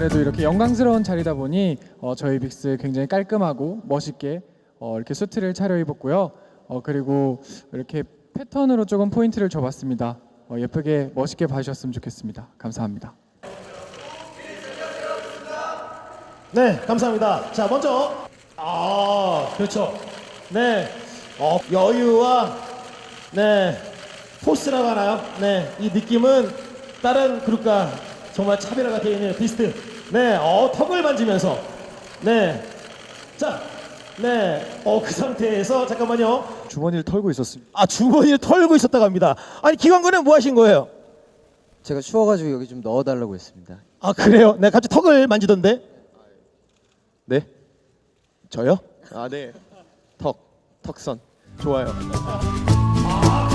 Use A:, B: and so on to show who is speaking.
A: 이렇게 영광스러운 자리다 보니 어, 저희 빅스 굉장히 깔끔하고 멋있게 어, 이렇게 수트를 차려입었고요. 어, 그리고 이렇게 패턴으로 조금 포인트를 줘봤습니다. 어, 예쁘게 멋있게 봐주셨으면 좋겠습니다. 감사합니다.
B: 네, 감사합니다. 자, 먼저 아, 그렇죠. 네, 어, 여유와 네 포스라고 하나요? 네, 이 느낌은 다른 그룹과 정말 차별화가 되어 있는 비스트. 네, 어, 턱을 만지면서 네, 자, 네, 어, 그 상태에서 잠깐만요.
C: 주머니를 털고 있었습니다.
B: 아, 주머니를 털고 있었다고 합니다. 아니, 기광군은 뭐 하신 거예요?
C: 제가 추워가지고 여기 좀 넣어달라고 했습니다.
B: 아, 그래요? 네, 갑자기 턱을 만지던데.
C: 네?
B: 저요?
C: 아 네. 턱, 턱선. 좋아요.
B: 아,